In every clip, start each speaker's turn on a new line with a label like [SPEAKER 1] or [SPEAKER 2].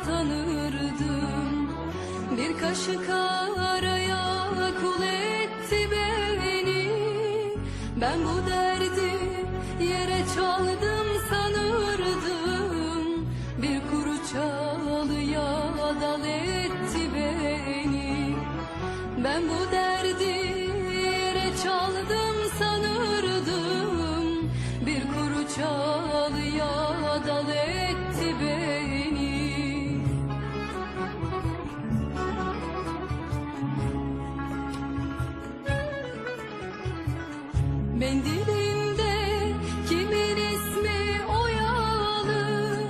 [SPEAKER 1] tanırdım. Bir kaşık araya kul etti beni. Ben bu derdi yere çaldım sanırdım. Bir kuru çalıya dal etti beni. Ben bu derdi yere çaldım Mendilinde kimin ismi oyalı?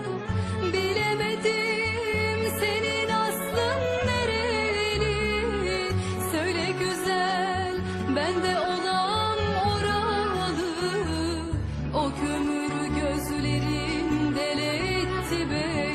[SPEAKER 1] Bilemedim senin aslın nereli? Söyle güzel bende olan oralı. O kömür gözlerin deletti beni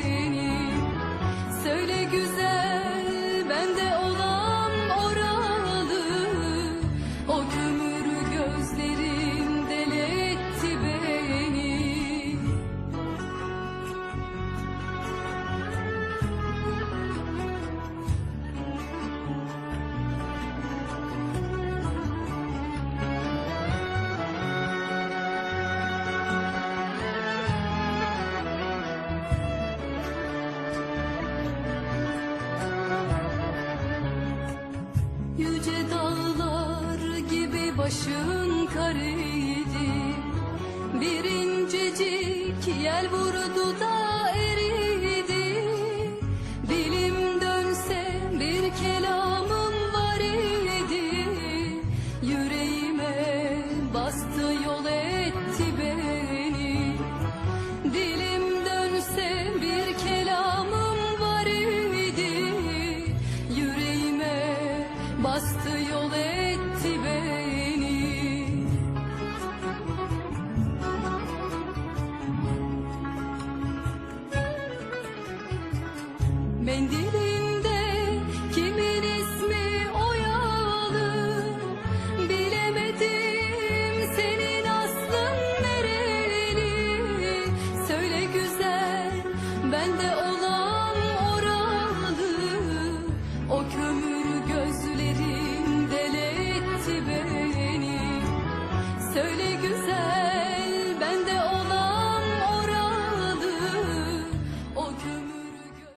[SPEAKER 1] Yüce dağlar gibi başın kareydi Bir incecik yel vurdu da eridi Dilim dönse bir kelamım var idi. Yüreğime bastı yol etti Mendilinde